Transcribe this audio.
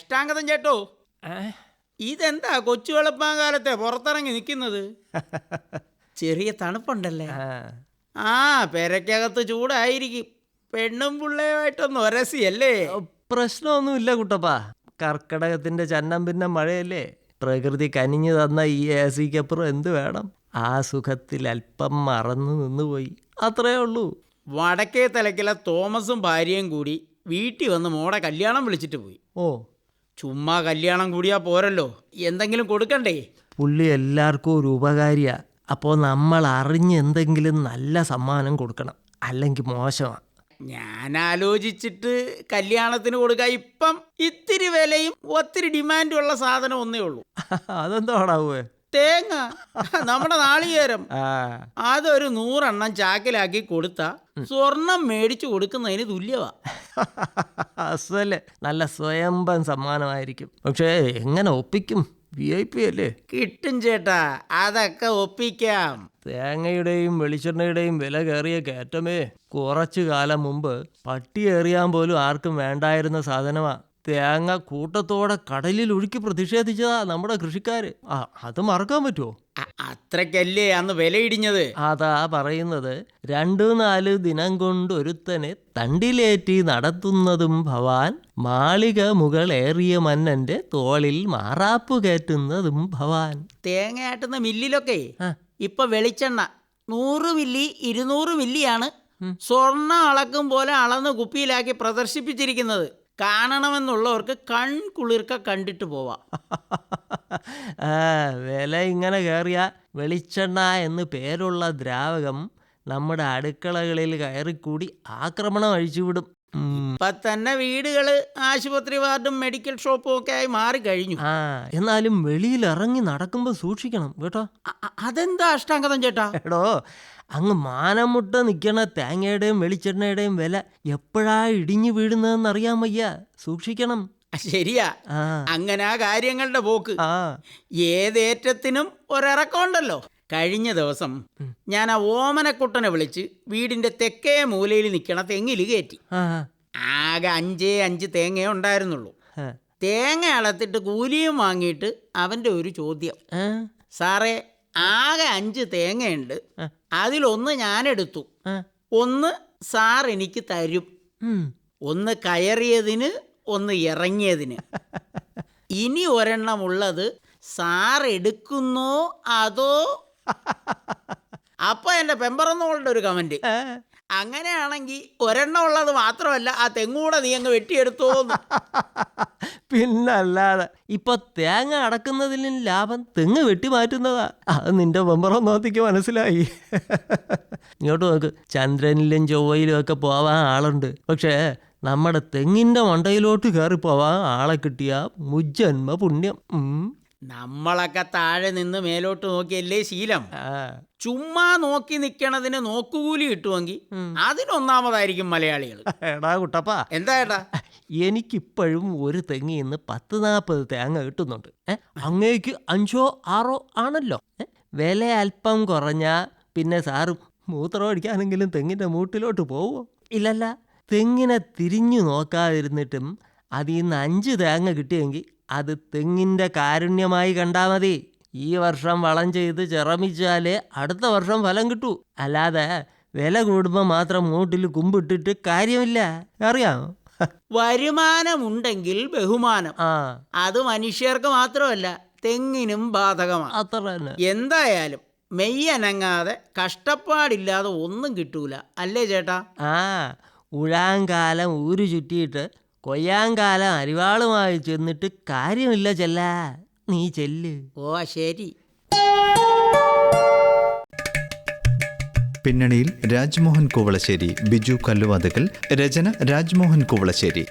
അഷ്ടാംഗതം ചേട്ടോ? ഇതെന്താ കൊച്ചു വെളുപ്പാങ്കാലത്തെ പുറത്തിറങ്ങി നിൽക്കുന്നത്? ചെറിയ തണുപ്പുണ്ടല്ലേ? ആ, ആ പെരക്കകത്ത് ചൂടായിരിക്കും. പെണ്ണും പിള്ളയുമായിട്ടൊന്ന് ഒരസിയല്ലേ? പ്രശ്നമൊന്നുമില്ല കുട്ടപ്പാ. കർക്കടകത്തിന്റെ ചന്നം പിന്നെ മഴയല്ലേ? പ്രകൃതി കനിഞ്ഞു തന്ന ഈ എ സിക്കപ്പുറം എന്ത് വേണം? ആ സുഖത്തിൽ അല്പം മറന്നു നിന്നുപോയി. അത്രേ ഉള്ളൂ. വടക്കേ തലക്കിലെ തോമസും ഭാര്യയും കൂടി വീട്ടിൽ വന്ന് മോടെ കല്യാണം വിളിച്ചിട്ട് പോയി. ഓ ചുമ്മാ കല്യാണം കൂടിയാ പോരല്ലോ. എന്തെങ്കിലും കൊടുക്കണ്ടേ? പുള്ളി എല്ലാവർക്കും ഒരു ഉപകാരിയാ. അപ്പോൾ നമ്മൾ അറിഞ്ഞ് എന്തെങ്കിലും നല്ല സമ്മാനം കൊടുക്കണം. അല്ലെങ്കിൽ മോശമാണ് ഞാൻ ആലോചിച്ചിട്ട് കല്യാണത്തിന് കൊടുക്കാൻ ഇപ്പം ഇത്തിരി വിലയും ഒത്തിരി ഡിമാൻഡുള്ള സാധനം ഒന്നേ ഉള്ളൂ. അതെന്തോടാവേ തേങ്ങ. നമ്മുടെ നാളികേരം. അതൊരു നൂറെണ്ണം ചാക്കിലാക്കി കൊടുത്ത സ്വർണം മേടിച്ചു കൊടുക്കുന്നതിന് തുല്യവാ. അസൽ നല്ല സ്വയംഭം സമ്മാനമായിരിക്കും. പക്ഷേ എങ്ങനെ ഒപ്പിക്കും? വി ഐ പി അല്ലേ? കിട്ടും ചേട്ടാ. അതൊക്കെ ഒപ്പിക്കാം. തേങ്ങയുടെയും വെളിച്ചെണ്ണയുടെയും വില കയറിയ കയറ്റമേ കുറച്ചു കാലം മുമ്പ് പട്ടി എറിയാൻ പോലും ആർക്കും വേണ്ടായിരുന്ന സാധനമാ. തേങ്ങ കൂട്ടത്തോടെ കടലിൽ ഒഴുക്കി പ്രതിഷേധിച്ചതാ നമ്മുടെ കൃഷിക്കാര്. ആ അത് മറക്കാൻ പറ്റുമോ അത്രക്കല്ലേ അന്ന് വിലയിടിഞ്ഞത്? അതാ പറയുന്നത്. രണ്ടു നാല് ദിനം കൊണ്ട് ഒരുത്തനെ തണ്ടിലേറ്റി നടത്തുന്നതും ഭവാൻ മാളിക മുകളേറിയ മന്നന്റെ തോളിൽ മാറാപ്പ് കയറ്റുന്നതും ഭവാൻ. തേങ്ങയാട്ടുന്ന മില്ലിലൊക്കെ. ഇപ്പൊ വെളിച്ചെണ്ണ നൂറ് മില്ലി ഇരുന്നൂറ് മില്ലിയാണ് സ്വർണ അളക്കും പോലെ അളന്ന് കുപ്പിയിലാക്കി പ്രദർശിപ്പിച്ചിരിക്കുന്നത്. കാണണമെന്നുള്ളവർക്ക് കൺകുളിർക്ക കണ്ടിട്ട് പോവാം വില ഇങ്ങനെ കയറിയ വെളിച്ചെണ്ണ എന്ന് പേരുള്ള ദ്രാവകം നമ്മുടെ അടുക്കളകളിൽ കയറിക്കൂടി ആക്രമണം അഴിച്ചുവിടും. ഇപ്പൊ തന്നെ വീടുകൾ ആശുപത്രി വാർഡും മെഡിക്കൽ ഷോപ്പും ഒക്കെ ആയി മാറിക്കഴിഞ്ഞു. ആ എന്നാലും വെളിയിൽ ഇറങ്ങി നടക്കുമ്പോൾ സൂക്ഷിക്കണം കേട്ടോ. അ- അ- അതെന്താ അഷ്ടാംഗതം ചേട്ടാ? എടോ അങ്ങ് മാനം മുട്ട നിൽക്കണ തേങ്ങയുടെയും വെളിച്ചെണ്ണയുടെയും വില എപ്പോഴാ ഇടിഞ്ഞു വീഴുന്നതെന്ന് അറിയാൻ വയ്യ. സൂക്ഷിക്കണം. ശരിയാ. ആ. അങ്ങനെ ആ കാര്യങ്ങളുടെ പോക്ക്. ആ. ഏതേറ്റത്തിനും ഒരിറക്കമുണ്ടല്ലോ. കഴിഞ്ഞ ദിവസം ഞാൻ ആ ഓമനക്കുട്ടനെ വിളിച്ച് വീടിന്റെ തെക്കേ മൂലയിൽ നിൽക്കണ തെങ്ങിൽ കയറ്റി. ആ. ആകെ അഞ്ചേ അഞ്ച് തേങ്ങയേ ഉണ്ടായിരുന്നുള്ളൂ. തേങ്ങ അളത്തിട്ട് കൂലിയും വാങ്ങിയിട്ട് അവന്റെ ഒരു ചോദ്യം. സാറേ ആകെ അഞ്ച് തേങ്ങയുണ്ട്. അതിലൊന്ന് ഞാനെടുത്തു. ഒന്ന് സാർ എനിക്ക് തരും. ഒന്ന് കയറിയതിന് ഒന്ന് ഇറങ്ങിയതിന്. ഇനി ഒരെണ്ണം ഉള്ളത് സാർ എടുക്കുന്നോ അതോ അപ്പൊ എന്റെ പെമ്പറന്നോളുടെ ഒരു കമന്റ്. അങ്ങനെയാണെങ്കിൽ ഒരെണ്ണം ഉള്ളത് മാത്രമല്ല ആ തെങ്ങൂടെ നീ അങ്ങ് വെട്ടിയെടുത്തോന്ന്. പിന്നല്ലാതെ ഇപ്പൊ തേങ്ങ അടക്കുന്നതിലും ലാഭം തെങ്ങ് വെട്ടി മാറ്റുന്നതാ. അത് നിന്റെ വെമ്പറം നോത്തിക്ക് മനസ്സിലായി. ഇങ്ങോട്ട് നോക്ക് ചന്ദ്രനിലും ചൊവ്വയിലും ഒക്കെ പോവാൻ ആളുണ്ട്. പക്ഷേ നമ്മുടെ തെങ്ങിന്റെ മണ്ടയിലോട്ട് കയറി പോവാൻ ആളെ കിട്ടിയ മുജ്ജന്മ പുണ്യം. നമ്മളൊക്കെ താഴെ നിന്ന് മേലോട്ട് നോക്കിയല്ലേ ശീലം. ആ. ചുമ്മാ നോക്കി നിൽക്കണതിന് നോക്കുകൂലി കിട്ടുമെങ്കിൽ അതിനൊന്നാമതായിരിക്കും മലയാളികൾ. എടാ കുട്ടപ്പാ. എന്താ ഏട്ടാ? എനിക്കിപ്പോഴും ഒരു തെങ്ങി നിന്ന് പത്ത് നാൽപ്പത് തേങ്ങ കിട്ടുന്നുണ്ട്. അങ്ങേക്ക് അഞ്ചോ ആറോ ആണല്ലോ? വില അല്പം കുറഞ്ഞ പിന്നെ സാറ് മൂത്രം അടിക്കാനെങ്കിലും തെങ്ങിന്റെ മൂട്ടിലോട്ട് പോവോ? ഇല്ലല്ല. തെങ്ങിനെ തിരിഞ്ഞു നോക്കാതിരുന്നിട്ടും അതിൽ നിന്ന് അഞ്ച് തേങ്ങ കിട്ടിയെങ്കിൽ അത് തെങ്ങിന്റെ കാരുണ്യമായി കണ്ടാൽ മതി. ഈ വർഷം വളം ചെയ്ത് ചിറമിച്ചാലേ അടുത്ത വർഷം ഫലം കിട്ടൂ. അല്ലാതെ വില കൂടുമ്പോൾ മാത്രം മൂട്ടിൽ കുമ്പിട്ടിട്ട് കാര്യമില്ല. അറിയാമോ വരുമാനമുണ്ടെങ്കിൽ ബഹുമാനം. ആ. അത് മനുഷ്യർക്ക് മാത്രമല്ല തെങ്ങിനും ബാധകമാണ്. അത്ര തന്നെ. എന്തായാലും മെയ്യനങ്ങാതെ കഷ്ടപ്പാടില്ലാതെ ഒന്നും കിട്ടൂല. അല്ലേ ചേട്ടാ? ആ. ഉഴാങ്കാലം ഊരു ചുറ്റിയിട്ട് കൊയ്യാങ്കാലം അരിവാളുമായി ചെന്നിട്ട് കാര്യമില്ല ചെല്ല. നീ ചെല്ല്. ഓ ശരി. പിന്നണിയിൽ രാജ്മോഹൻ കുവളശ്ശേരി ബിജു കല്ലുവാതുക്കൽ രചന രാജ്മോഹൻ കുവളശ്ശേരി.